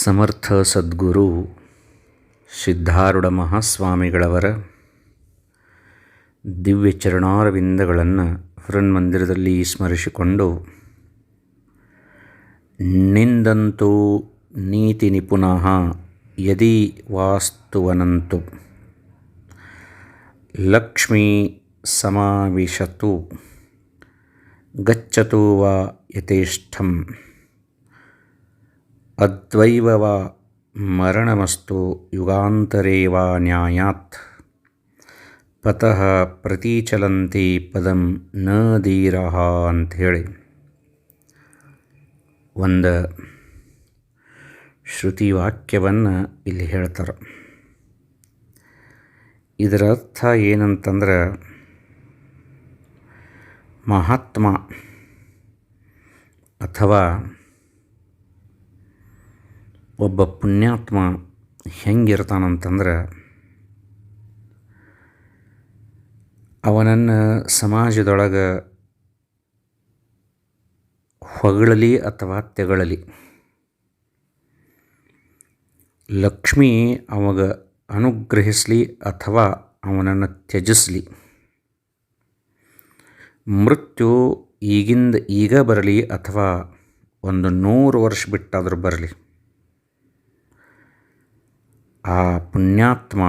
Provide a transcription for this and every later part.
ಸಮರ್ಥ ಸದ್ಗುರು ಸಿದ್ಧಾರೂಢ ಮಹಾಸ್ವಾಮಿಗಳವರ ದಿವ್ಯ ಚರಣಾರವಿಂದಗಳನ್ನು ಹೃನ್ಮಂದಿರದಲ್ಲಿ ಸ್ಮರಿಸಿಕೊಂಡು, ನಿಂದಂತೂ ನೀತಿ ನಿಪುಣಃ ಯದಿ ವಾಸ್ತುವನಂತು ಲಕ್ಷ್ಮೀ ಸಮಾವಿಶತು ಗಚ್ಚತು ವಾ ಯಥೇಷ್ಟಂ. ಅದ್ವೈವ ಮರಣಮಸ್ತು ಯುಗಾಂತರೇವಾ ನ್ಯಾಯಾತ್. ಪತಃ ಪ್ರತಿಚಲಂತಿ ಪದಂ ನ ಧೀರಃ ಅಂಥೇಳಿ. ಒಂದು ಶ್ರುತಿ ವಾಕ್ಯವನ್ನು ಇಲ್ಲಿ ಹೇಳ್ತಾರೆ. ಇದರ ಅರ್ಥ ಏನಂತಂದ್ರೆ ಮಹಾತ್ಮ ಅಥವಾ ಒಬ್ಬ ಪುಣ್ಯಾತ್ಮ ಹೆಂಗಿರ್ತಾನಂತಂದ್ರೆ ಅವನನ್ನು ಸಮಾಜದೊಳಗೆ ಹೊಗಳಲಿ ಅಥವಾ ತೆಗಳಲಿ. ಲಕ್ಷ್ಮಿ ಅವಾಗ ಅನುಗ್ರಹಿಸಲಿ ಅಥವಾ ಅವನನ್ನು ತ್ಯಜಿಸಲಿ. ಮೃತ್ಯು ಈಗಿಂದ ಈಗ ಬರಲಿ ಅಥವಾ ಒಂದು ನೂರು ವರ್ಷ ಬಿಟ್ಟಾದರೂ ಬರಲಿ. ಆ ಪುಣ್ಯಾತ್ಮ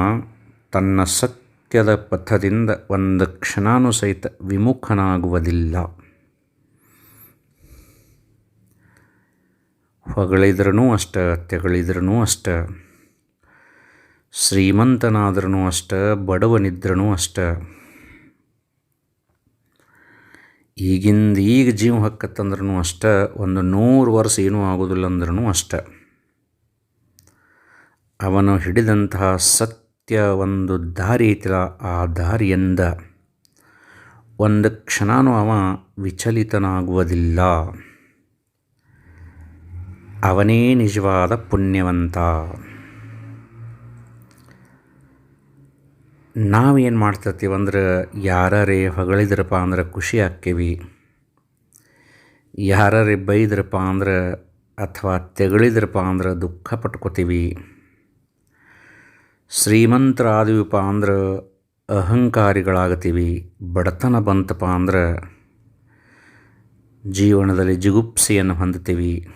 ತನ್ನ ಸತ್ಯದ ಪಥದಿಂದ ಒಂದು ಕ್ಷಣಾನು ಸಹಿತ ವಿಮುಖನಾಗುವುದಿಲ್ಲ. ಹೊಗಳಿದ್ರೂ ಅಷ್ಟ ತೆಗಳಿದ್ರೂ ಅಷ್ಟ ಶ್ರೀಮಂತನಾದ್ರೂ ಅಷ್ಟ ಬಡವನಿದ್ರೂ ಅಷ್ಟ. ಈಗಿಂದ ಈಗ ಜೀವ ಹಕ್ಕತ್ತಂದ್ರೂ ಅಷ್ಟ, ಒಂದು ನೂರು ವರ್ಷ ಏನೂ ಆಗೋದಿಲ್ಲ ಅಂದ್ರೂ ಅಷ್ಟ. ಅವನು ಹಿಡಿದಂತಹ ಸತ್ಯ ಒಂದು ದಾರಿ ಐತಿಲ್ಲ ಆ ದಾರಿಯಿಂದ ಒಂದು ಕ್ಷಣನೂ ಅವ ವಿಚಲಿತನಾಗುವುದಿಲ್ಲ. ಅವನೇ ನಿಜವಾದ ಪುಣ್ಯವಂತ. ನಾವೇನು ಮಾಡ್ತಿರ್ತೀವಿ ಅಂದ್ರೆ ಯಾರೇ ಹೊಗಳಿದ್ರಪ್ಪ ಅಂದ್ರೆ ಖುಷಿ ಆಕ್ಕೇವಿ ಯಾರೇ ಬೈದ್ರಪ್ಪ ಅಂದ್ರೆ ಅಥವಾ ತೆಗಳಿದ್ರಪ್ಪ ಅಂದ್ರೆ ದುಃಖ ಪಟ್ಕೋತೀವಿ. ಶ್ರೀಮಂತರಾದೀವಪ್ಪ ಅಂದ್ರೆ ಅಹಂಕಾರಿಗಳಾಗತ್ತೀವಿ ಬಡತನ ಬಂತಪ್ಪ ಅಂದ್ರೆ ಜೀವನದಲ್ಲಿ ಜಿಗುಪ್ಸೆಯನ್ನು ಹೊಂದುತ್ತೀವಿ.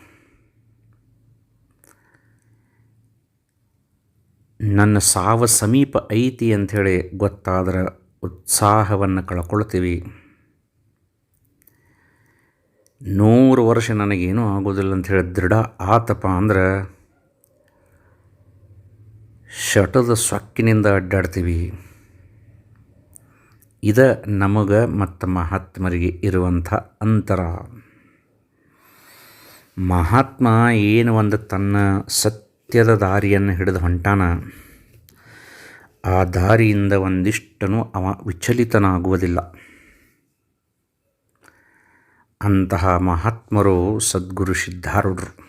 ನನ್ನ ಸಾವ ಸಮೀಪ ಐತಿ ಅಂಥೇಳಿ ಗೊತ್ತಾದ್ರೆ ಉತ್ಸಾಹವನ್ನು ಕಳ್ಕೊಳ್ತೀವಿ. ನೂರು ವರ್ಷ ನನಗೇನೂ ಆಗೋದಿಲ್ಲ ಅಂಥೇಳಿ ದೃಢ ಆತಪ್ಪ ಅಂದ್ರೆ ಶಟದ ಸೊಕ್ಕಿನಿಂದ ಅಡ್ಡಾಡ್ತೀವಿ. ಇದ ನಮಗೆ ಮತ್ತು ಮಹಾತ್ಮರಿಗೆ ಇರುವಂಥ ಅಂತರ. ಮಹಾತ್ಮ ಏನು ಒಂದು ತನ್ನ ಸತ್ಯದ ದಾರಿಯನ್ನು ಹಿಡಿದು ಹೊಂಟಾನ, ಆ ದಾರಿಯಿಂದ ಒಂದಿಷ್ಟನು ಅವ ವಿಚಲಿತನಾಗುವುದಿಲ್ಲ. ಅಂತಹ ಮಹಾತ್ಮರು ಸದ್ಗುರು ಸಿದ್ಧಾರೂಢರು.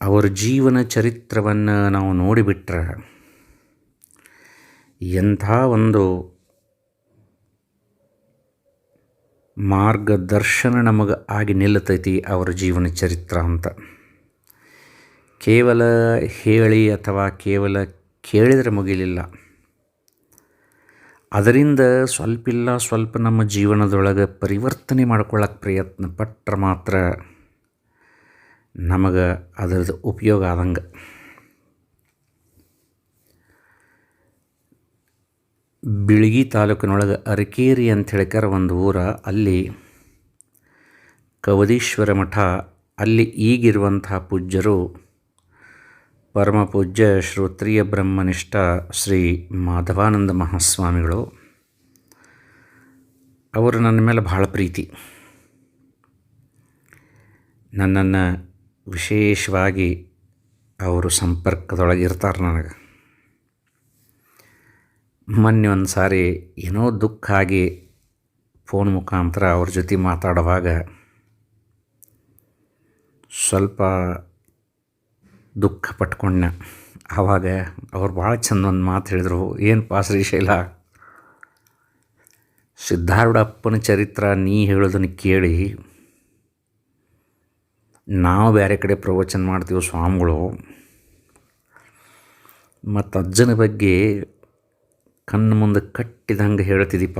ಅವರ ಜೀವನ ಚರಿತ್ರವನ್ನು ನಾವು ನೋಡಿಬಿಟ್ರೆ ಎಂಥ ಒಂದು ಮಾರ್ಗದರ್ಶನ ನಮಗೆ ಆಗಿ ನಿಲ್ಲತೈತಿ ಅವರ ಜೀವನ ಚರಿತ್ರ ಅಂತ. ಕೇವಲ ಹೇಳಿ ಅಥವಾ ಕೇವಲ ಕೇಳಿದರೆ ಮುಗಿಲಿಲ್ಲ. ಅದರಿಂದ ಸ್ವಲ್ಪಿಲ್ಲ, ಸ್ವಲ್ಪ ನಮ್ಮ ಜೀವನದೊಳಗೆ ಪರಿವರ್ತನೆ ಮಾಡ್ಕೊಳ್ಳೋಕೆ ಪ್ರಯತ್ನ ಪಟ್ಟರೆ ಮಾತ್ರ ನಮಗೆ ಅದರದ್ದು ಉಪಯೋಗ ಆದಂಗೆ. ಬಿಳಗಿ ತಾಲೂಕಿನೊಳಗೆ ಅರಕೇರಿ ಅಂತ ಹೇಳ್ಕಾರ ಒಂದು ಊರ, ಅಲ್ಲಿ ಕವದೀಶ್ವರ ಮಠ, ಅಲ್ಲಿ ಈಗಿರುವಂತಹ ಪೂಜ್ಯರು ಪರಮ ಪೂಜ್ಯ ಶ್ರೋತ್ರಿಯ ಬ್ರಹ್ಮನಿಷ್ಠ ಶ್ರೀ ಮಾಧವಾನಂದ ಮಹಾಸ್ವಾಮಿಗಳು. ಅವರು ನನ್ನ ಮೇಲೆ ಭಾಳ ಪ್ರೀತಿ. ನನ್ನನ್ನು ವಿಶೇಷವಾಗಿ ಅವರು ಸಂಪರ್ಕದೊಳಗೆ ಇರ್ತಾರೆ ನನಗೆ. ಮೊನ್ನೆ ಒಂದು ಸಾರಿ ಏನೋ ದುಃಖ ಆಗಿ ಫೋನ್ ಮುಖಾಂತರ ಅವ್ರ ಜೊತೆ ಮಾತಾಡುವಾಗ ಸ್ವಲ್ಪ ದುಃಖ ಪಟ್ಕೊಂಡೆ ಆವಾಗ ಅವ್ರು ಭಾಳ ಚಂದ ಒಂದು ಮಾತು ಹೇಳಿದರು, ಏನು ಶ್ರೀಶೈಲ ಸಿದ್ಧಾರೂಢಪ್ಪನ ಚರಿತ್ರ ನೀ ಹೇಳೋದನ್ನು ಕೇಳಿ ನಾವು ಬೇರೆ ಕಡೆ ಪ್ರವಚನ ಮಾಡ್ತೀವಿ ಸ್ವಾಮಿಗಳು, ಮತ್ತು ಅಜ್ಜನ ಬಗ್ಗೆ ಕಣ್ಣು ಮುಂದೆ ಕಟ್ಟಿದಂಗೆ ಹೇಳ್ತಿದ್ದೀಪ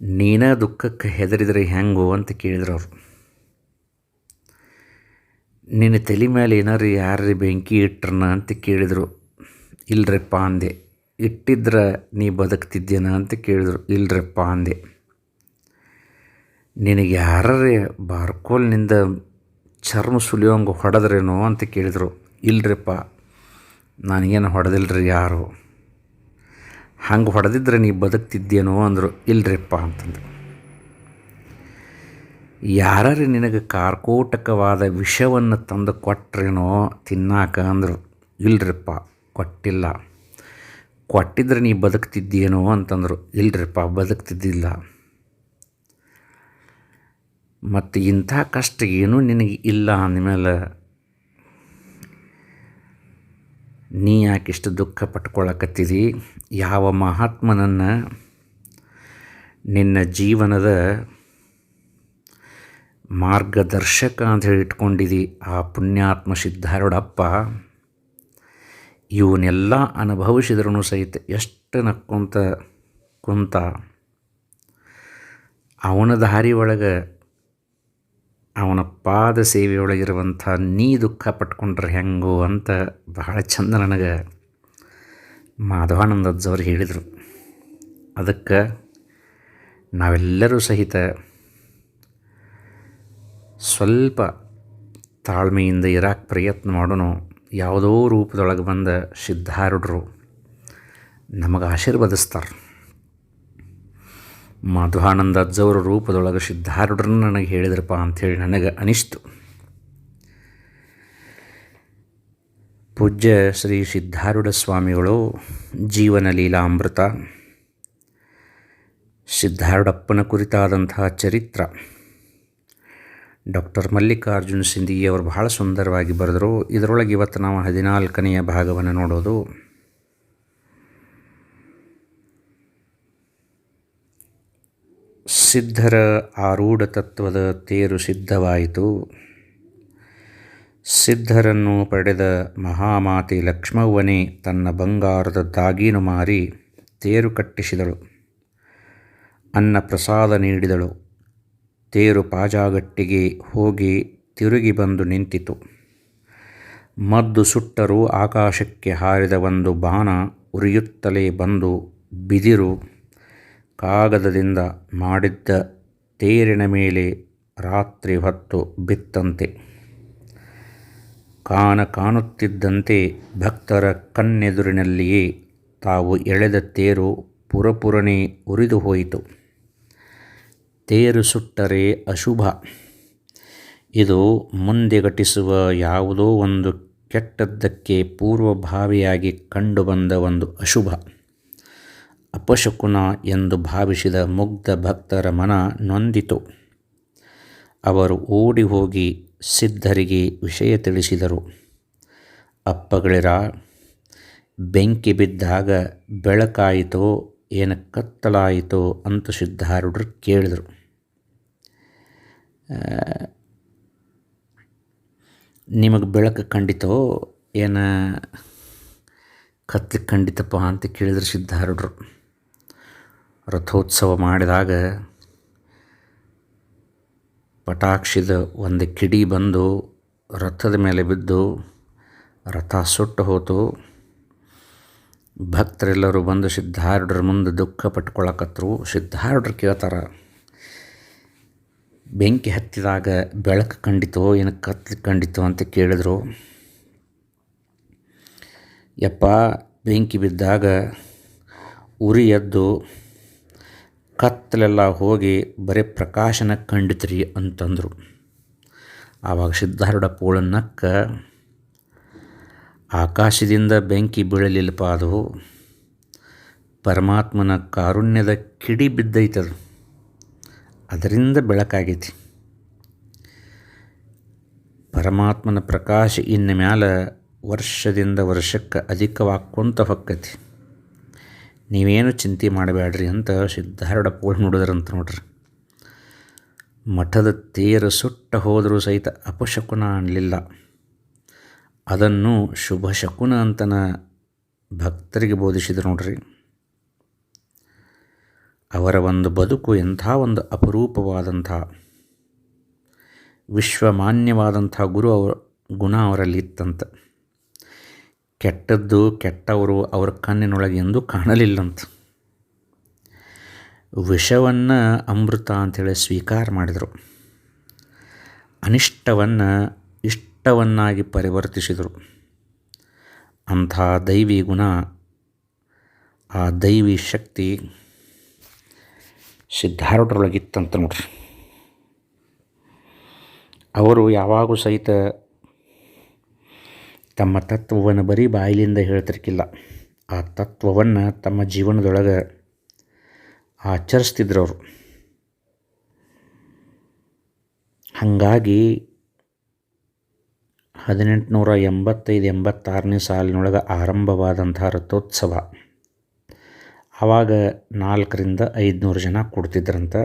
ನೀನ ದುಃಖಕ್ಕೆ ಹೆದರಿದ್ರೆ ಹೆಂಗೋ ಅಂತ ಕೇಳಿದ್ರು ಅವರು. ನಿನ್ನ ತಲೆ ಮೇಲೆ ಏನಾರು ಯಾರು ಬೆಂಕಿ ಇಟ್ರನ ಅಂತ ಕೇಳಿದರು. ಇಲ್ಲರಪ್ಪ ಅಂದೆ. ಇಟ್ಟಿದ್ರೆ ನೀ ಬದುಕ್ತಿದ್ದೇನ ಅಂತ ಕೇಳಿದ್ರು. ಇಲ್ರಪ್ಪ ಅಂದೆ. ನಿನಗೆ ಯಾರೇ ಬಾರ್ಕೋಲ್ನಿಂದ ಚರ್ಮ ಸುಲಿಯೋಂಗೆ ಹೊಡೆದ್ರೇನೋ ಅಂತ ಕೇಳಿದರು. ಇಲ್ಲರಿಪ್ಪ ನನಗೇನು ಹೊಡೆದಿಲ್ಲರಿ ಯಾರು? ಹಂಗೆ ಹೊಡೆದಿದ್ರೆ ನೀ ಬದುಕ್ತಿದ್ದೇನೋ ಅಂದರು. ಇಲ್ಲರಿಪ್ಪ ಅಂತಂದ್ರು. ಯಾರು ನಿನಗೆ ಕಾರ್ಕೋಟಕವಾದ ವಿಷವನ್ನು ತಂದು ಕೊಟ್ರೇನೋ ತಿನ್ನಾಕ ಅಂದರು. ಇಲ್ಲರಿಪ್ಪ ಕೊಟ್ಟಿಲ್ಲ. ಕೊಟ್ಟಿದ್ರೆ ನೀ ಬದುಕ್ತಿದ್ದೇನೋ ಅಂತಂದರು. ಇಲ್ಲರಿಪ್ಪ ಬದುಕ್ತಿದ್ದಿಲ್ಲ. ಮತ್ತು ಇಂಥ ಕಷ್ಟ ಏನೂ ನಿನಗೆ ಇಲ್ಲ ಅಂದಮೇಲೆ ನೀ ಯಾಕಿಷ್ಟು ದುಃಖ ಪಟ್ಕೊಳಕತ್ತಿದಿ ಯಾವ ಮಹಾತ್ಮನನ್ನು ನಿನ್ನ ಜೀವನದ ಮಾರ್ಗದರ್ಶಕ ಅಂತ ಹೇಳಿ ಇಟ್ಕೊಂಡಿದಿ? ಆ ಪುಣ್ಯಾತ್ಮ ಸಿದ್ಧಾರೂಢಪ್ಪ ಇವನ್ನೆಲ್ಲ ಅನುಭವಿಸಿದ್ರೂ ಸಹಿತ ಎಷ್ಟು ನಕ್ಕೊಂತ ಕುಂತ ಅವನ ದಾರಿ ಒಳಗೆ ಅವನ ಪಾದ ಸೇವೆಯೊಳಗಿರುವಂಥ ನೀ ದುಃಖ ಪಟ್ಕೊಂಡ್ರೆ ಹೆಂಗೋ ಅಂತ ಬಹಳ ಚಂದ ನನಗೆ ಮಾಧವಾನಂದ ಹೇಳಿದರು. ಅದಕ್ಕೆ ನಾವೆಲ್ಲರೂ ಸಹಿತ ಸ್ವಲ್ಪ ತಾಳ್ಮೆಯಿಂದ ಇರಕ್ಕೆ ಪ್ರಯತ್ನ ಮಾಡೋಣ. ಯಾವುದೋ ರೂಪದೊಳಗೆ ಬಂದ ಸಿದ್ಧಾರುಡರು ನಮಗೆ ಆಶೀರ್ವದಿಸ್ತಾರೆ. ಮಾಧವಾನಂದ ಅಜ್ಜವರ ರೂಪದೊಳಗೆ ಸಿದ್ಧಾರೂಢರನ್ನು ನನಗೆ ಹೇಳಿದ್ರಪ್ಪ ಅಂಥೇಳಿ ನನಗೆ ಅನಿಸ್ತು. ಪೂಜ್ಯ ಶ್ರೀ ಸಿದ್ಧಾರೂಢ ಸ್ವಾಮಿಗಳು ಜೀವನ ಲೀಲಾಮೃತ, ಸಿದ್ಧಾರೂಢಪ್ಪನ ಕುರಿತಾದಂತಹ ಚರಿತ್ರ. ಡಾಕ್ಟರ್ ಮಲ್ಲಿಕಾರ್ಜುನ್ ಸಿಂಧಿಯವರು ಬಹಳ ಸುಂದರವಾಗಿ ಬರೆದರು. ಇದರೊಳಗೆ ಇವತ್ತು ನಾವು ಹದಿನಾಲ್ಕನೆಯ ಭಾಗವನ್ನು ನೋಡೋದು. ಸಿದ್ಧರ ಆರೂಢ ತತ್ವದ ತೇರು ಸಿದ್ಧವಾಯಿತು. ಸಿದ್ಧರನ್ನು ಪಡೆದ ಮಹಾಮಾತೆ ಲಕ್ಷ್ಮವ್ವನೇ ತನ್ನ ಬಂಗಾರದ ದಾಗೀನು ಮಾರಿ ತೇರು ಕಟ್ಟಿಸಿದಳು. ಅನ್ನ ಪ್ರಸಾದ ನೀಡಿದಳು. ತೇರು ಪಾಜಾಗಟ್ಟಿಗೆ ಹೋಗಿ ತಿರುಗಿ ಬಂದು ನಿಂತಿತು. ಮದ್ದು ಸುಟ್ಟರೂ ಆಕಾಶಕ್ಕೆ ಹಾರಿದ ಒಂದು ಬಾಣ ಉರಿಯುತ್ತಲೇ ಬಂದು ಬಿದಿರು ಕಾಗದದಿಂದ ಮಾಡಿದ್ದ ತೇರಿನ ಮೇಲೆ ರಾತ್ರಿ ಹೊತ್ತು ಬಿತ್ತಂತೆ. ಕಾನ ಕಾಣುತ್ತಿದ್ದಂತೆ ಭಕ್ತರ ಕಣ್ಣೆದುರಿನಲ್ಲಿಯೇ ತಾವು ಎಳೆದ ತೇರು ಪುರಪುರನೆ ಉರಿದು ಹೋಯಿತು. ತೇರು ಸುಟ್ಟರೆ ಅಶುಭ. ಇದು ಮುಂದೆ ಘಟಿಸುವ ಯಾವುದೋ ಒಂದು ಕೆಟ್ಟದ್ದಕ್ಕೆ ಪೂರ್ವಭಾವಿಯಾಗಿ ಕಂಡುಬಂದ ಒಂದು ಅಶುಭ. ಅಪಶಕುನ ಎಂದು ಭಾವಿಸಿದ ಮುಗ್ಧ ಭಕ್ತರ ಮನ ನೊಂದಿತು. ಅವರು ಓಡಿ ಹೋಗಿ ಸಿದ್ಧರಿಗೆ ವಿಷಯ ತಿಳಿಸಿದರು. ಅಪ್ಪಗಳಿರ, ಬೆಂಕಿ ಬಿದ್ದಾಗ ಬೆಳಕಾಯಿತೋ, ಏನು ಕತ್ತಲಾಯಿತೋ ಅಂತ ಸಿದ್ಧಾರೂಢರು ಕೇಳಿದರು. ನಿಮಗೆ ಬೆಳಕು ಕಂಡಿತೋ, ಏನು ಕತ್ಲಿ ಕಂಡಿತಪ್ಪ ಅಂತ ಕೇಳಿದರು ಸಿದ್ಧಾರೂಢರು. ರಥೋತ್ಸವ ಮಾಡಿದಾಗ ಪಟಾಕ್ಷಿದ ಒಂದು ಕಿಡಿ ಬಂದು ರಥದ ಮೇಲೆ ಬಿದ್ದು ರಥ ಸುಟ್ಟು ಹೋತು. ಭಕ್ತರೆಲ್ಲರೂ ಬಂದು ಸಿದ್ಧಾರ್ಢರ ಮುಂದೆ ದುಃಖ ಪಟ್ಕೊಳಕತ್ರು. ಸಿದ್ಧಾರ್ಢರು ಕೇಳ್ತಾರೆ, ಬೆಂಕಿ ಹತ್ತಿದಾಗ ಬೆಳಕು ಕಂಡಿತೋ, ಏನು ಕತ್ಲು ಕಂಡಿತೋ ಅಂತ ಕೇಳಿದರು. ಯಪ್ಪ, ಬೆಂಕಿ ಬಿದ್ದಾಗ ಉರಿ ಎದ್ದು ಕತ್ತಲೆಲ್ಲ ಹೋಗಿ ಬರೀ ಪ್ರಕಾಶನ ಕಂಡಿತ್ರಿ ಅಂತಂದರು. ಆವಾಗ ಸಿದ್ಧಾರೂಢ ಪೋಳನ್ನಕ್ಕ ಆಕಾಶದಿಂದ ಬೆಂಕಿ ಬೀಳಲಿಲ್ಲಪ್ಪ ಅದು. ಪರಮಾತ್ಮನ ಕಾರುಣ್ಯದ ಕಿಡಿ ಬಿದ್ದೈತದು. ಅದರಿಂದ ಬೆಳಕಾಗೈತಿ. ಪರಮಾತ್ಮನ ಪ್ರಕಾಶ ಇನ್ನು ಮ್ಯಾಲ ವರ್ಷದಿಂದ ವರ್ಷಕ್ಕೆ ಅಧಿಕವಾಕ್ಕೊಂತ ಹೊಕ್ಕತಿ. ನೀವೇನು ಚಿಂತೆ ಮಾಡಬೇಡ್ರಿ ಅಂತ ಸಿದ್ಧಾರೂಢ ಪೋಳ್ ನೋಡಿದ್ರಂತ ನೋಡ್ರಿ. ಮಠದ ತೇರು ಸುಟ್ಟ ಹೋದರೂ ಸಹಿತ ಅಪಶಕುನ ಅನ್ನಲಿಲ್ಲ ಅದನ್ನು ಶುಭ ಶಕುನ ಅಂತನ ಭಕ್ತರಿಗೆ ಬೋಧಿಸಿದರು ನೋಡ್ರಿ. ಅವರ ಒಂದು ಬದುಕು ಎಂಥ ಒಂದು ಅಪರೂಪವಾದಂಥ, ವಿಶ್ವಮಾನ್ಯವಾದಂಥ ಗುರು ಅವರ ಗುಣ ಅವರಲ್ಲಿ ಇತ್ತಂತ. ಕೆಟ್ಟದ್ದು, ಕೆಟ್ಟವರು ಅವರ ಕಣ್ಣಿನೊಳಗೆ ಎಂದು ಕಾಣಲಿಲ್ಲಂತ. ವಿಷವನ್ನು ಅಮೃತ ಅಂಥೇಳಿ ಸ್ವೀಕಾರ ಮಾಡಿದರು. ಅನಿಷ್ಟವನ್ನು ಇಷ್ಟವನ್ನಾಗಿ ಪರಿವರ್ತಿಸಿದರು. ಅಂಥ ದೈವಿ ಗುಣ, ಆ ದೈವಿ ಶಕ್ತಿ ಸಿದ್ಧಾರೂಢರೊಳಗಿತ್ತಂತ ನೋಡ್ರಿ. ಅವರು ಯಾವಾಗೂ ಸಹಿತ ತಮ್ಮ ತತ್ವವನ್ನು ಬರೀ ಬಾಯಿಲಿಂದ ಹೇಳ್ತಿರ್ಕಿಲ್ಲ. ಆ ತತ್ವವನ್ನು ತಮ್ಮ ಜೀವನದೊಳಗೆ ಆಚರಿಸ್ತಿದ್ರು ಅವರು ಹಾಗಾಗಿ ಹದಿನೆಂಟುನೂರ ಎಂಬತ್ತೈದು ಎಂಬತ್ತಾರನೇ ಸಾಲಿನೊಳಗೆ ಆರಂಭವಾದಂಥ ರಥೋತ್ಸವ ಆವಾಗ ನಾಲ್ಕರಿಂದ ಐದುನೂರು ಜನ ಕೊಡ್ತಿದ್ರಂತ.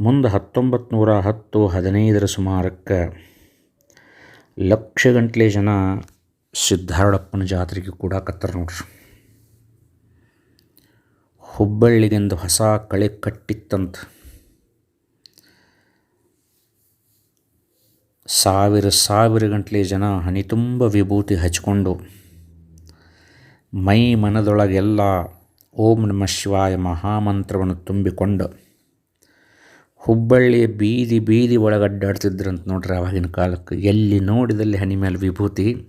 ಮುಂದೆ ಹತ್ತೊಂಬತ್ತು ನೂರ ಹತ್ತು ಹದಿನೈದರ ಸುಮಾರಕ್ಕೆ ಲಕ್ಷಗಂಟ್ಲೆ ಜನ ಸಿದ್ಧಾರೂಢಪ್ಪನ ಜಾತ್ರೆಗೆ ಕೂಡ ಕತ್ತರ ನೋಡ್ರಿ. ಹುಬ್ಬಳ್ಳಿಗೆಂದು ಹೊಸ ಕಳೆ ಕಟ್ಟಿತ್ತಂತ. ಸಾವಿರ ಸಾವಿರ ಗಂಟ್ಲೆ ಜನ ಹನಿ ತುಂಬ ವಿಭೂತಿ ಹಚ್ಕೊಂಡು ಮೈ ಮನದೊಳಗೆಲ್ಲ ಓಂ ನಮ ಶಿವಾಯ ಮಹಾಮಂತ್ರವನ್ನು ತುಂಬಿಕೊಂಡು ಹುಬ್ಬಳ್ಳಿಯ ಬೀದಿ ಬೀದಿ ಒಳಗಡ್ಡಾಡ್ತಿದ್ರಂತ ನೋಡ್ರಿ ಆವಾಗಿನ ಕಾಲಕ್ಕೆ. ಎಲ್ಲಿ ನೋಡಿದಲ್ಲಿ ಹನಿ ಮೇಲೆ ವಿಭೂತಿ?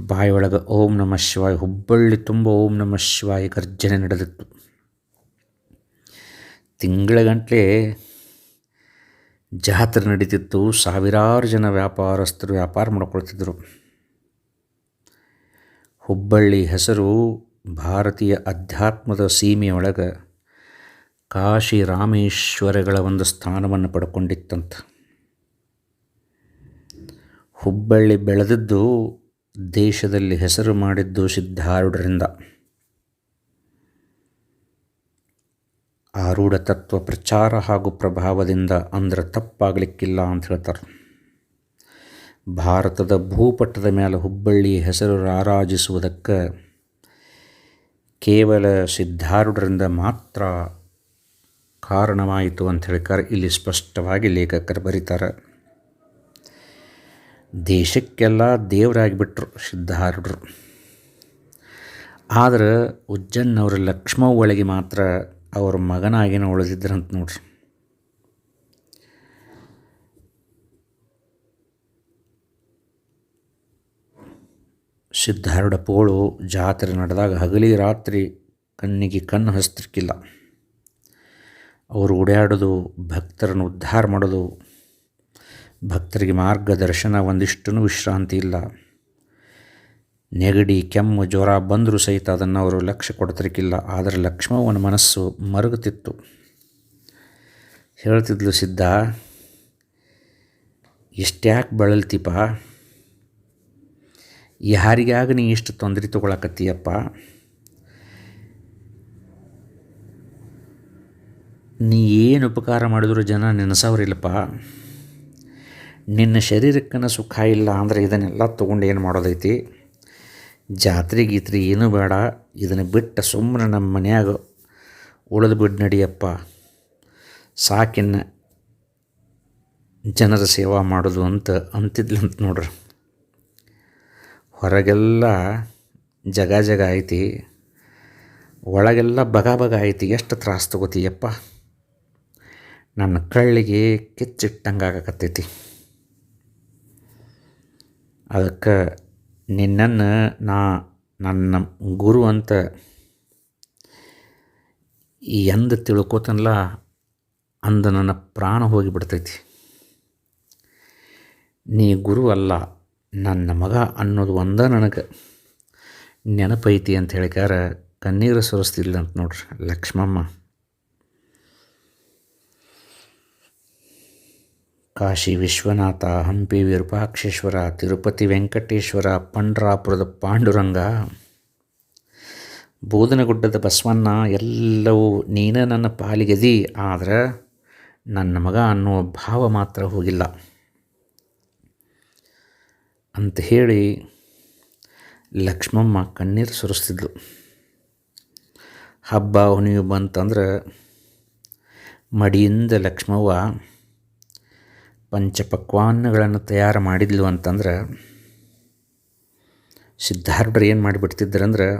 ಬಾಯಿಯೊಳಗೆ ಓಂ ನಮ ಶಿವಾಯಿ. ಹುಬ್ಬಳ್ಳಿ ತುಂಬ ಓಂ ನಮ ಶಿವಾಯಿ ಗರ್ಜನೆ ನಡೆದಿತ್ತು. ತಿಂಗಳ ಗಂಟಲೆ ಜಾತ್ರೆ ನಡೀತಿತ್ತು. ಸಾವಿರಾರು ಜನ ವ್ಯಾಪಾರಸ್ಥರು ವ್ಯಾಪಾರ ಮಾಡ್ಕೊಳ್ತಿದ್ರು. ಹುಬ್ಬಳ್ಳಿ ಹೆಸರು ಭಾರತೀಯ ಅಧ್ಯಾತ್ಮದ ಸೀಮೆಯೊಳಗೆ ಕಾಶಿ ರಾಮೇಶ್ವರಗಳ ಒಂದು ಸ್ಥಾನವನ್ನು ಪಡ್ಕೊಂಡಿತ್ತಂತ. ಹುಬ್ಬಳ್ಳಿ ಬೆಳೆದಿದ್ದು ದೇಶದಲ್ಲಿ ಹೆಸರು ಮಾಡಿದ್ದು ಸಿದ್ಧಾರೂಢರಿಂದ. ಆರೂಢ ತತ್ವ ಪ್ರಚಾರ ಹಾಗೂ ಪ್ರಭಾವದಿಂದ ಅಂದ್ರೆ ತಪ್ಪಾಗಲಿಕ್ಕಿಲ್ಲ ಅಂತ ಹೇಳ್ತಾರೆ. ಭಾರತದ ಭೂಪಟ್ಟದ ಮೇಲೆ ಹುಬ್ಬಳ್ಳಿ ಹೆಸರು ರಾರಾಜಿಸುವುದಕ್ಕೆ ಕೇವಲ ಸಿದ್ಧಾರೂಢರಿಂದ ಮಾತ್ರ ಕಾರಣವಾಯಿತು ಅಂತ ಹೇಳ್ತಾರೆ ಇಲ್ಲಿ ಸ್ಪಷ್ಟವಾಗಿ ಲೇಖಕರು ಬರೀತಾರೆ. ದೇಶಕ್ಕೆಲ್ಲ ದೇವರಾಗಿಬಿಟ್ರು ಸಿದ್ಧಾರೂಢರು. ಆದ್ರೆ ಲಕ್ಷ್ಮ ಒಳಗೆ ಮಾತ್ರ ಅವ್ರ ಮಗನಾಗಿನ ಉಳಿದಿದ್ರಂತ ನೋಡ್ರಿ. ಸಿದ್ಧಾರೂಢ ಪೋಳು ಜಾತ್ರೆ ನಡೆದಾಗ ಹಗಲಿ ರಾತ್ರಿ ಕಣ್ಣಿಗೆ ಕಣ್ಣು ಹಸ್ತಿರ್ಕಿಲ್ಲ. ಅವರು ಓಡಾಡೋದು, ಭಕ್ತರನ್ನು ಉದ್ಧಾರ ಮಾಡೋದು, ಭಕ್ತರಿಗೆ ಮಾರ್ಗದರ್ಶನ ಒಂದಿಷ್ಟೂ ವಿಶ್ರಾಂತಿ ಇಲ್ಲ. ನೆಗಡಿ, ಕೆಮ್ಮು, ಜ್ವರ ಬಂದರೂ ಸಹಿತ ಅದನ್ನು ಅವರು ಲಕ್ಷ್ಯ ಕೊಡ್ತಿರಕ್ಕಿಲ್ಲ ಆದರೆ ಲಕ್ಷ್ಮವನ ಮನಸ್ಸು ಮರುಗುತ್ತಿತ್ತು. ಹೇಳ್ತಿದ್ಲು ಸಿದ್ಧ ಇಷ್ಟ್ಯಾಕೆ ಬಳಲ್ತೀಪ? ಯಾರಿಗಾಗ ನೀ ಇಷ್ಟು ತೊಂದರೆ ತೊಗೊಳಕತ್ತೀಯಪ್ಪ? ನೀ ಏನು ಉಪಕಾರ ಮಾಡಿದ್ರು ಜನ ನೆನೆಸೋರಿಲ್ಲಪ್ಪ ನಿನ್ನ ಶರೀರಕ್ಕನ ಸುಖ ಇಲ್ಲ ಅಂದರೆ ಇದನ್ನೆಲ್ಲ ತೊಗೊಂಡು ಏನು ಮಾಡೋದೈತಿ? ಜಾತ್ರೆ ಗೀತ್ರೆ ಏನೂ ಬೇಡ. ಇದನ್ನು ಬಿಟ್ಟು ಸುಮ್ಮನೆ ನಮ್ಮ ಮನೆಯಾಗ ಉಳಿದು ಬಿಡ್ ನಡಿಯಪ್ಪ. ಸಾಕಿನ್ನ ಜನರ ಸೇವಾ ಮಾಡೋದು ಅಂತ ಅಂತಿದ್ಲಂತ ನೋಡ್ರಿ. ಹೊರಗೆಲ್ಲ ಜಗ ಜಗ ಐತಿ. ಒಳಗೆಲ್ಲ ಬಗ ಬಗ ಐತಿ. ಎಷ್ಟು ತ್ರಾಸ ತಗೋತೀಯಪ್ಪ? ನನ್ನ ಕಳ್ಳಿಗೆ ಕಿಚ್ಚಿಟ್ಟಂಗೆ ಆಗಕತ್ತೈತಿ ಅದಕ್ಕೆ ನಿನ್ನನ್ನು ನಾ ನನ್ನ ಗುರು ಅಂತ ಎಂದು ತಿಳ್ಕೊತನಲ್ಲ, ಅಂದ ನನ್ನ ಪ್ರಾಣ ಹೋಗಿಬಿಡ್ತೈತಿ ನೀ ಗುರು ಅಲ್ಲ, ನನ್ನ ಮಗ ಅನ್ನೋದು ಒಂದ ನನಗೆ ನೆನಪೈತಿ ಅಂತ ಹೇಳಿಕಾರ ಕಣ್ಣೀರು ಸುರಿಸ್ತಿಲ್ಲ ಅಂತ ನೋಡ್ರಿ ಲಕ್ಷ್ಮಮ್ಮ. ಕಾಶಿ ವಿಶ್ವನಾಥ, ಹಂಪಿ ವಿರೂಪಾಕ್ಷೇಶ್ವರ, ತಿರುಪತಿ ವೆಂಕಟೇಶ್ವರ, ಪಂಡ್ರಾಪುರದ ಪಾಂಡುರಂಗ, ಬೋಧನಗುಡ್ಡದ ಬಸವಣ್ಣ, ಎಲ್ಲವೂ ನೀನೇ ನನ್ನ ಪಾಲಿಗೆದಿ. ಆದರೆ ನನ್ನ ಮಗ ಅನ್ನುವ ಭಾವ ಮಾತ್ರ ಹೋಗಿಲ್ಲ. ಅಂತ ಹೇಳಿ ಲಕ್ಷ್ಮಮ್ಮ ಕಣ್ಣೀರು ಸುರಿಸ್ತಿದ್ಲು. ಹಬ್ಬ ಹುಣಿವು ಬಂತಂದ್ರೆ ಮಡಿಯಿಂದ ಲಕ್ಷ್ಮವ್ವ ಪಂಚಪಕ್ವಾನ್ನಗಳನ್ನು ತಯಾರು ಮಾಡಿದ್ಲು ಅಂತಂದ್ರೆ ಸಿದ್ಧಾರ್ಢರು ಏನು ಮಾಡಿಬಿಡ್ತಿದ್ರಂದ್ರೆ,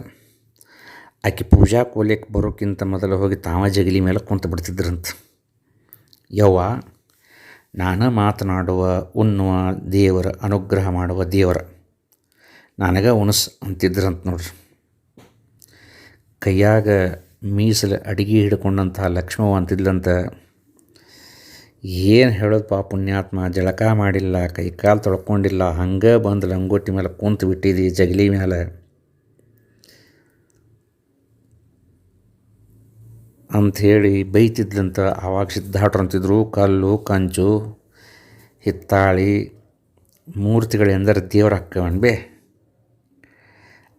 ಆಕೆ ಪೂಜಾ ಕೋಲಿಕ್ಕೆ ಬರೋಕ್ಕಿಂತ ಮೊದಲು ಹೋಗಿ ತಾವ ಜಗಲಿ ಮೇಲೆ ಕುಂತು ಬಿಡ್ತಿದ್ರಂತ. ಯವ್ವ, ನಾನು ಮಾತನಾಡುವ, ಉಣ್ಣುವ, ದೇವರ ಅನುಗ್ರಹ ಮಾಡುವ ದೇವರ. ನನಗೆ ಉಣಸ್ ಅಂತಿದ್ರಂತ ನೋಡ್ರಿ. ಕೈಯಾಗ ಮೀಸಲು ಅಡಿಗೆ ಹಿಡ್ಕೊಂಡಂತಹ ಲಕ್ಷ್ಮವ್ವ ಅಂತಿದ್ಲಂತ. ಏನು ಹೇಳೋದು ಪಾ ಪುಣ್ಯಾತ್ಮ? ಜಳಕ ಮಾಡಿಲ್ಲ ಕೈ ಕಾಲು ತೊಳ್ಕೊಂಡಿಲ್ಲ, ಹಂಗೆ ಬಂದು ಲಂಗೋಟಿ ಮೇಲೆ ಕುಂತು ಬಿಟ್ಟಿದ್ದಿ ಜಗಲಿ ಮೇಲೆ ಅಂಥೇಳಿ ಬೈತಿದ್ಲಂತ ಆವಾಗ ಸಿದ್ಧಾಟ್ರು ಅಂತಿದ್ರು, ಕಲ್ಲು, ಕಂಚು, ಹಿತ್ತಾಳಿ ಮೂರ್ತಿಗಳೆಂದರೆ ದೇವರ ಅಕ್ಕವನ್ ಬೇ.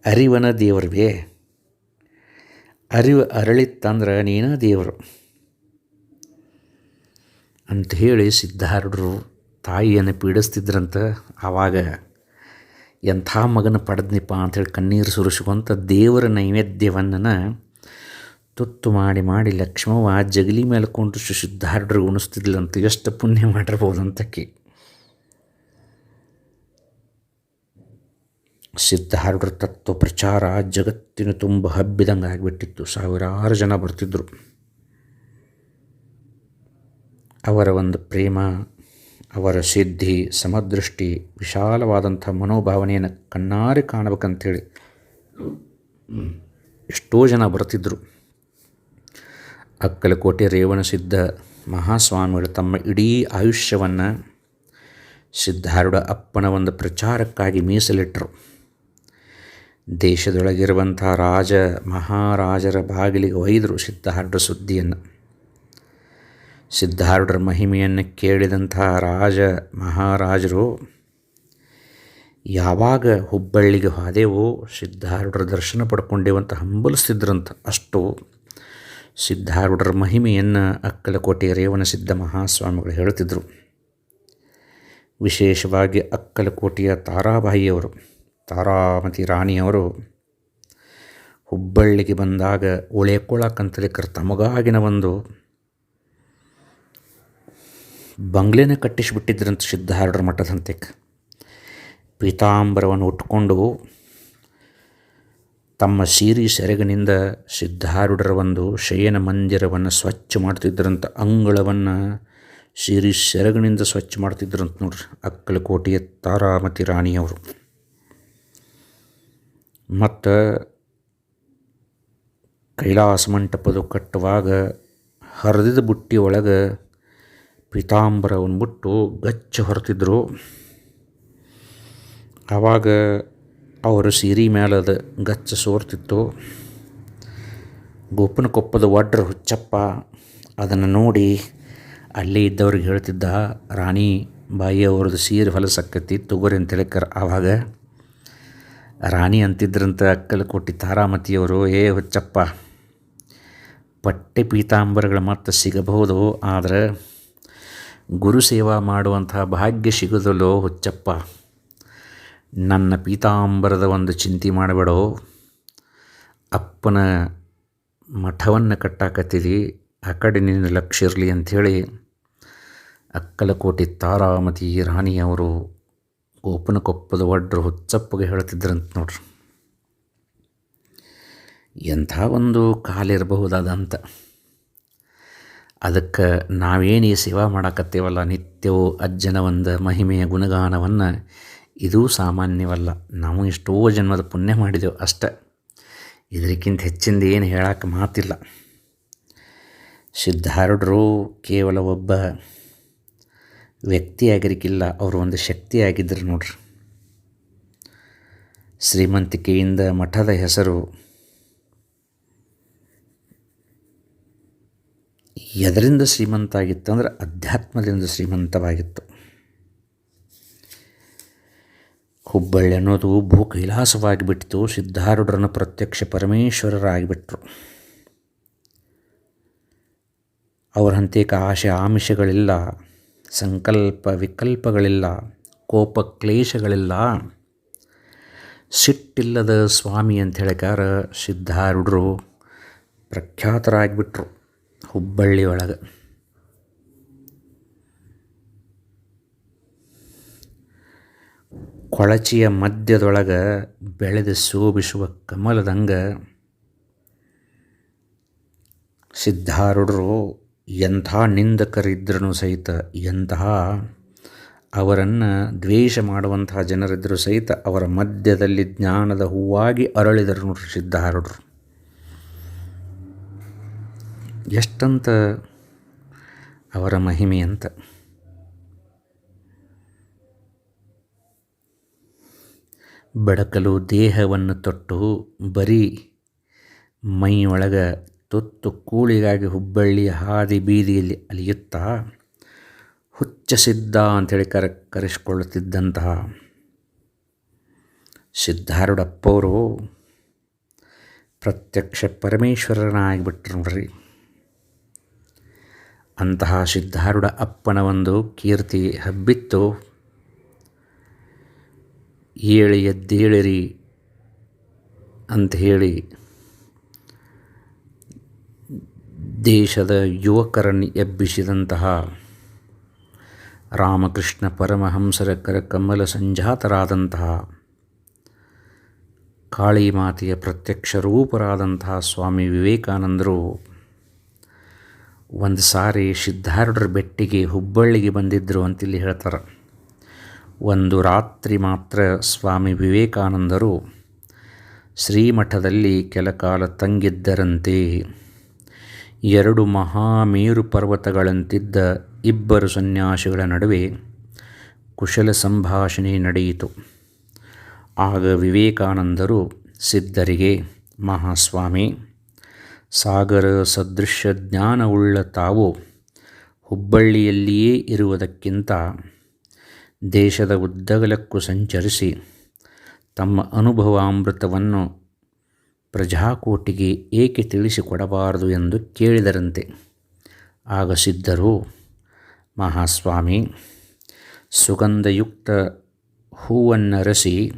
ಅರಿವನ ದೇವ್ರು ಬೇ. ಅರಿವು ಅರಳಿತ್ತಂದ್ರೆ ನೀನ ದೇವರು. ಅಂತ ಹೇಳಿ ಸಿದ್ಧಾರೂಢರು ತಾಯಿಯನ್ನು ಪೀಡಿಸ್ತಿದ್ರಂತ ಆವಾಗ ಎಂಥ ಮಗನ ಪಡೆದ್ನಿಪ್ಪ ಅಂಥೇಳಿ ಕಣ್ಣೀರು ಸುರಿಸ್ಕೊಂತ ದೇವರ ನೈವೇದ್ಯವನ್ನು ತುತ್ತು ಮಾಡಿ ಮಾಡಿ ಲಕ್ಷ್ಮವ್ವ ಜಗಲಿ ಮೇಲೆ ಕೊಂಡು ಸಿದ್ಧಾರೂಢರು ಉಣಿಸ್ತಿದ್ಲಂತ ಎಷ್ಟು ಪುಣ್ಯ ಮಾಡಿರ್ಬೋದು ಅಂತಕ್ಕೆ ಸಿದ್ಧಾರೂಢರ ತತ್ವ ಪ್ರಚಾರ ಜಗತ್ತಿನ ತುಂಬ ಹಬ್ಬಿದಂಗೆ ಆಗಿಬಿಟ್ಟಿತ್ತು ಸಾವಿರಾರು ಜನ ಬರ್ತಿದ್ದರು ಅವರ ಒಂದು ಪ್ರೇಮ, ಅವರ ಸಿದ್ಧಿ, ಸಮದೃಷ್ಟಿ, ವಿಶಾಲವಾದಂಥ ಮನೋಭಾವನೆಯನ್ನು ಕಣ್ಣಾರೆ ಕಾಣಬೇಕಂತೇಳಿ ಎಷ್ಟೋ ಜನ ಬರ್ತಿದ್ದರು ಅಕ್ಕಲಕೋಟೆ ರೇವಣಸಿದ್ಧ ಮಹಾಸ್ವಾಮಿಗಳು ತಮ್ಮ ಇಡೀ ಆಯುಷ್ಯವನ್ನು ಸಿದ್ಧಾರೂಢ ಅಪ್ಪನ ಒಂದು ಪ್ರಚಾರಕ್ಕಾಗಿ ಮೀಸಲಿಟ್ಟರು. ದೇಶದೊಳಗಿರುವಂಥ ರಾಜ, ಮಹಾರಾಜರ ಬಾಗಿಲಿಗೆ ಒಯ್ದರು ಸಿದ್ಧಾರೂಢ ಸುದ್ದಿಯನ್ನು. ಸಿದ್ಧಾರೂಢರ ಮಹಿಮೆಯನ್ನು ಕೇಳಿದಂತಹ ರಾಜ ಮಹಾರಾಜರು, ಯಾವಾಗ ಹುಬ್ಬಳ್ಳಿಗೆ ಹೋದೆವು ಸಿದ್ಧಾರೂಢರ ದರ್ಶನ ಪಡ್ಕೊಂಡೇವಂತ ಹಂಬಲಿಸ್ತಿದ್ರಂತ ಅಷ್ಟು ಸಿದ್ಧಾರೂಢರ ಮಹಿಮೆಯನ್ನು ಅಕ್ಕಲಕೋಟೆ ರೇವಣಸಿದ್ಧ ಮಹಾಸ್ವಾಮಿಗಳು ಹೇಳುತ್ತಿದ್ದರು ವಿಶೇಷವಾಗಿ ಅಕ್ಕಲಕೋಟೆಯ ತಾರಾಬಾಯಿಯವರು, ತಾರಾಮತಿ ರಾಣಿಯವರು, ಹುಬ್ಬಳ್ಳಿಗೆ ಬಂದಾಗ ಉಳ್ಕೊಳಕ್ಕಂತಲೇ ತಮಗಾಗಿನ ಒಂದು ಬಂಗ್ಲೆನ ಕಟ್ಟಿಸಿಬಿಟ್ಟಿದ್ರಂತ ಸಿದ್ಧಾರೂಢರ ಮಠದಂತೆಕ್ ಪೀತಾಂಬರವನ್ನು ಉಟ್ಕೊಂಡು ತಮ್ಮ ಸೀರಿ ಸೆರಗಿನಿಂದ ಸಿದ್ಧಾರೂಢರ ಒಂದು ಶಯನ ಮಂದಿರವನ್ನು ಸ್ವಚ್ಛ ಮಾಡ್ತಿದ್ದರಂತ ಅಂಗಳವನ್ನು ಸೀರಿ ಸೆರಗಿನಿಂದ ಸ್ವಚ್ಛ ಮಾಡ್ತಿದ್ರಂತ ನೋಡ್ರಿ, ಅಕ್ಕಲಕೋಟೆಯ ತಾರಾಮತಿ ರಾಣಿಯವರು ಮತ್ತು ಕೈಲಾಸ ಮಂಟಪದ ಕಟ್ಟುವಾಗ ಹರಿದಿದ ಬುಟ್ಟಿ ಒಳಗೆ ಪೀತಾಂಬರವನ್ನು ಬಿಟ್ಟು ಗಚ್ಚ ಹೊರತಿದ್ರು. ಆವಾಗ ಅವರ ಸೀರೆ ಮೇಲದ ಗಚ್ಚ ಸೋರ್ತಿತ್ತು. ಗೋಪನ ಕೊಪ್ಪದ ಒಡ್ರ ಹುಚ್ಚಪ್ಪ ಅದನ್ನು ನೋಡಿ ಅಲ್ಲಿ ಇದ್ದವ್ರಿಗೆ ಹೇಳ್ತಿದ್ದ, ರಾಣಿ ಬಾಯಿಯವ್ರದ್ದು ಸೀರೆ ಹೊಲಸಕ್ಕತಿ ತೊಗೋರಿ ಅಂತ ಹೇಳಿಕರ್ ಆವಾಗ ರಾಣಿ ಅಂತಿದ್ರಂತ ಅಕ್ಕಲಕೋಟೆ ತಾರಾಮತಿಯವರು, ಏ ಹುಚ್ಚಪ್ಪ, ಪಟ್ಟೆ ಪೀತಾಂಬರಗಳು ಮತ್ತೆ ಸಿಗಬಹುದು, ಆದರೆ ಗುರು ಸೇವಾ ಮಾಡುವಂತಹ ಭಾಗ್ಯ ಸಿಗೋದಲ್ಲೋ ಹುಚ್ಚಪ್ಪ. ನನ್ನ ಪೀತಾಂಬರದ ಒಂದು ಚಿಂತೆ ಮಾಡಬೇಡೋ. ಅಪ್ಪನ ಮಠವನ್ನು ಕಟ್ಟಾಕತ್ತೀರಿ, ಆ ಕಡೆ ನಿನ್ನ ಲಕ್ಷ್ಯ ಇರಲಿ ಅಂಥೇಳಿ ಅಕ್ಕಲಕೋಟೆ ತಾರಾಮತಿ ರಾಣಿಯವರು ಗೋಪನಕೊಪ್ಪದ ಒಡ್ರು ಹುಚ್ಚಪ್ಪಗೆ ಹೇಳ್ತಿದ್ರಂತ ನೋಡ್ರಿ. ಎಂಥ ಒಂದು ಕಾಲಿರಬಹುದಾದಂತ ಅದಕ್ಕೆ ನಾವೇನು ಈ ಸೇವಾ ಮಾಡಾಕತ್ತೇವಲ್ಲ, ನಿತ್ಯವೂ ಅಜ್ಜನ ಒಂದು ಮಹಿಮೆಯ ಗುಣಗಾನವನ್ನು ಇದೂ ಸಾಮಾನ್ಯವಲ್ಲ. ನಾವು ಎಷ್ಟೋ ಜನ್ಮದ ಪುಣ್ಯ ಮಾಡಿದೆವು ಅಷ್ಟೆ. ಇದಕ್ಕಿಂತ ಹೆಚ್ಚಿಂದ ಏನು ಹೇಳಕ್ಕೆ ಮಾತಿಲ್ಲ. ಸಿದ್ಧಾರೂಢರು ಕೇವಲ ಒಬ್ಬ ವ್ಯಕ್ತಿಯಾಗಿರಕ್ಕಿಲ್ಲ ಅವರು ಒಂದು ಶಕ್ತಿಯಾಗಿದ್ದರು ನೋಡ್ರಿ. ಶ್ರೀಮಂತಿಕೆಯಿಂದ ಮಠದ ಹೆಸರು ಎದರಿಂದ ಶ್ರೀಮಂತ ಆಗಿತ್ತು ಅಂದರೆ ಅಧ್ಯಾತ್ಮದಿಂದ ಶ್ರೀಮಂತವಾಗಿತ್ತು. ಹುಬ್ಬಳ್ಳಿ ಅನ್ನೋದು ಭೂ ಕೈಲಾಸವಾಗಿಬಿಟ್ಟಿತು. ಸಿದ್ಧಾರೂಢರನ್ನು ಪ್ರತ್ಯಕ್ಷ ಪರಮೇಶ್ವರರಾಗಿಬಿಟ್ರು. ಅವರಂತೆ ಆಶೆ ಆಮಿಷಗಳಿಲ್ಲ, ಸಂಕಲ್ಪ ವಿಕಲ್ಪಗಳಿಲ್ಲ, ಕೋಪ ಕ್ಲೇಶಗಳಿಲ್ಲ. ಸಿಟ್ಟಿಲ್ಲದ ಸ್ವಾಮಿ ಅಂತ ಹೇಳಿಕಾರ ಸಿದ್ಧಾರೂಢರು ಪ್ರಖ್ಯಾತರಾಗಿಬಿಟ್ರು. ಹುಬ್ಬಳ್ಳಿ ಒಳಗೆ. ಕೊಳಚಿಯ ಮಧ್ಯದೊಳಗೆ ಬೆಳೆದು ಶೋಭಿಸುವ ಕಮಲದಂಗೆ ಸಿದ್ಧಾರೂಢರು ಎಂಥ ನಿಂದಕರಿದ್ರೂ ಸಹಿತ, ಎಂತಹ ಅವರನ್ನು ದ್ವೇಷ ಮಾಡುವಂತಹ ಜನರಿದ್ದರೂ ಸಹಿತ ಅವರ ಮಧ್ಯದಲ್ಲಿ ಜ್ಞಾನದ ಹೂವಾಗಿ ಅರಳಿದರು ನೋಡ್ರಿ ಸಿದ್ಧಾರೂಢರು. ಎಷ್ಟಂತ ಅವರ ಮಹಿಮೆ ಅಂತ. ಬಡಕಲು ದೇಹವನ್ನು ತೊಟ್ಟು ಬರೀ ಮೈಯೊಳಗ ತೊತ್ತು ಕೂಳಿಗಾಗಿ ಹುಬ್ಬಳ್ಳಿಯ ಹಾದಿ ಬೀದಿಯಲ್ಲಿ ಅಲಿಯುತ್ತಾ ಹುಚ್ಚ ಸಿದ್ಧ ಅಂಥೇಳಿ ಕರ ಕರೆಸಿಕೊಳ್ಳುತ್ತಿದ್ದಂತಹ ಸಿದ್ಧಾರೂಢಪ್ಪವರು ಪ್ರತ್ಯಕ್ಷ ಪರಮೇಶ್ವರನಾಗಿಬಿಟ್ರು ನೋಡ್ರಿ. ಅಂತಹ ಸಿದ್ಧಾರೂಢ ಅಪ್ಪನ ಒಂದು ಕೀರ್ತಿ ಹಬ್ಬಿತ್ತು. ಏಳಿ ಎದ್ದೇಳಿರಿ ಅಂತ ಹೇಳಿ ದೇಶದ ಯುವಕರನ್ನು ಎಬ್ಬಿಸಿದಂತಹ ರಾಮಕೃಷ್ಣ ಪರಮಹಂಸರ ಕರ ಕಮಲ ಸಂಜಾತರಾದಂತಹ ಕಾಳಿಮಾತೆಯ ಪ್ರತ್ಯಕ್ಷ ರೂಪರಾದಂತಹ ಸ್ವಾಮಿ ವಿವೇಕಾನಂದರು ಒಂದು ಸಾರಿ ಸಿದ್ಧಾರೂಢರ ಬೆಟ್ಟಿಗೆ ಹುಬ್ಬಳ್ಳಿಗೆ ಬಂದಿದ್ದರು ಅಂತಿಲ್ಲಿ ಹೇಳ್ತಾರೆ. ಒಂದು ರಾತ್ರಿ ಮಾತ್ರ ಸ್ವಾಮಿ ವಿವೇಕಾನಂದರು ಶ್ರೀಮಠದಲ್ಲಿ ಕೆಲ ಕಾಲ ತಂಗಿದ್ದರಂತೆ ಎರಡು ಮಹಾಮೇರು ಪರ್ವತಗಳಂತಿದ್ದ ಇಬ್ಬರು ಸನ್ಯಾಸಿಗಳ ನಡುವೆ ಕುಶಲ ಸಂಭಾಷಣೆ ನಡೆಯಿತು. ಆಗ ವಿವೇಕಾನಂದರು, ಸಿದ್ಧರಿಗೆ, ಮಹಾಸ್ವಾಮಿ ಸಾಗರ ಸದೃಶ್ಯ ಜ್ಞಾನವುಳ್ಳ ತಾವು ಹುಬ್ಬಳ್ಳಿಯಲ್ಲಿಯೇ ಇರುವುದಕ್ಕಿಂತ ದೇಶದ ಉದ್ದಗಲಕ್ಕೂ ಸಂಚರಿಸಿ ತಮ್ಮ ಅನುಭವಾಮೃತವನ್ನು ಪ್ರಜಾಕೋಟಿಗೆ ಏಕೆ ತಿಳಿಸಿಕೊಡಬಾರದು ಎಂದು ಕೇಳಿದರಂತೆ. ಆಗ ಸಿದ್ಧರು, ಮಹಾಸ್ವಾಮಿ, ಸುಗಂಧಯುಕ್ತ ಹೂವನ್ನರಸಿ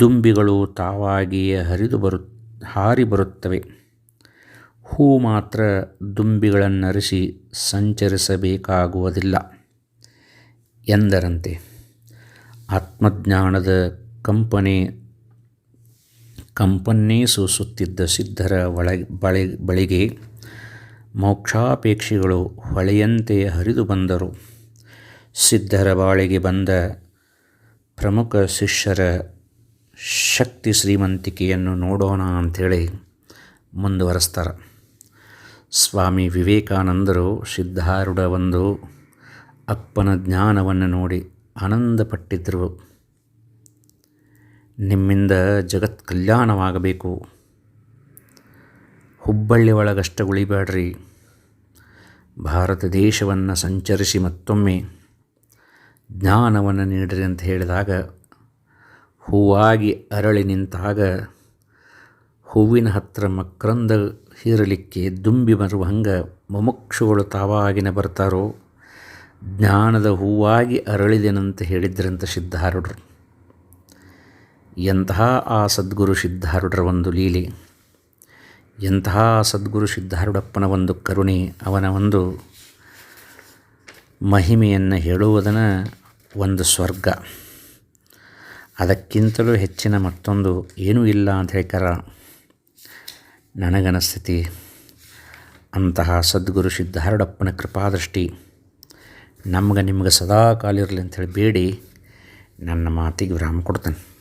ದುಂಬಿಗಳು ತಾವಾಗಿಯೇ ಹರಿದು ಬರು, ಹಾರಿ ಬರುತ್ತವೆ. ಹೂ ಮಾತ್ರ ದುಂಬಿಗಳನ್ನರಿಸಿ ಸಂಚರಿಸಬೇಕಾಗುವುದಿಲ್ಲ. ಎಂದರಂತೆ, ಆತ್ಮಜ್ಞಾನದ ಕಂಪನೆ ಕಂಪನ್ನೇ ಸೂಸುತ್ತಿದ್ದ ಸಿದ್ಧರ ಒಳ ಬಳೆ ಬಳಿಗೆ ಮೋಕ್ಷಾಪೇಕ್ಷಿಗಳು ಹೊಳೆಯಂತೆ ಹರಿದು ಬಂದರು. ಸಿದ್ಧರ ಬಾಳಿಗೆ ಬಂದ ಪ್ರಮುಖ ಶಿಷ್ಯರ ಶಕ್ತಿ ಶ್ರೀಮಂತಿಕೆಯನ್ನು ನೋಡೋಣ ಅಂಥೇಳಿ ಮುಂದುವರೆಸ್ತಾರೆ. ಸ್ವಾಮಿ ವಿವೇಕಾನಂದರು ಸಿದ್ಧಾರೂಢ ಒಂದು ಅಪ್ಪನ ಜ್ಞಾನವನ್ನು ನೋಡಿ ಆನಂದಪಟ್ಟಿದ್ದರು. ನಿಮ್ಮಿಂದ ಜಗತ್ ಕಲ್ಯಾಣವಾಗಬೇಕು ಹುಬ್ಬಳ್ಳಿ ಒಳಗಷ್ಟ ಉಳಿಬೇಡ್ರಿ. ಭಾರತ ದೇಶವನ್ನು ಸಂಚರಿಸಿ ಮತ್ತೊಮ್ಮೆ ಜ್ಞಾನವನ್ನು ನೀಡ್ರಿ ಅಂತ ಹೇಳಿದಾಗ ಹೂವಾಗಿ ಅರಳಿ ನಿಂತಾಗ ಹೂವಿನ ಹತ್ತಿರ ಮಕರಂದ ಹೀರಲಿಕ್ಕೆ ದುಂಬಿ ಬರುವ ಹಂಗೆ ಮುಮುಕ್ಷುಗಳು ತಾವಾಗಿನ ಬರ್ತಾರೋ? ಜ್ಞಾನದ ಹೂವಾಗಿ ಅರಳಿದೆನಂತ ಹೇಳಿದ್ರಂತ ಸಿದ್ಧಾರುಡ್ರು ಎಂತಹ ಆ ಸದ್ಗುರು ಸಿದ್ಧಾರುಡ್ರ ಒಂದು ಲೀಲೆ? ಎಂತಹ ಸದ್ಗುರು ಸಿದ್ಧಾರೂಢಪ್ಪನ ಒಂದು ಕರುಣೆ? ಅವನ ಒಂದು ಮಹಿಮೆಯನ್ನು ಹೇಳುವುದನ ಒಂದು ಸ್ವರ್ಗ. ಅದಕ್ಕಿಂತಲೂ ಹೆಚ್ಚಿನ ಮತ್ತೊಂದು ಏನೂ ಇಲ್ಲ ಅಂತ ಹೇಳ್ಕಾರ. ನನಗನಿಸ್ತೈತಿ. ಅಂತಹ ಸದ್ಗುರು ಸಿದ್ಧಾರೂಢಪ್ಪನ ಕೃಪಾದೃಷ್ಟಿ ನಮ್ಗೆ ನಿಮ್ಗೆ ಸದಾ ಕಾಲಿರಲಿ ಅಂಥೇಳಿ ಬೇಡಿ. ನನ್ನ ಮಾತಿಗೆ ವಿರಾಮ ಕೊಡ್ತೇನೆ.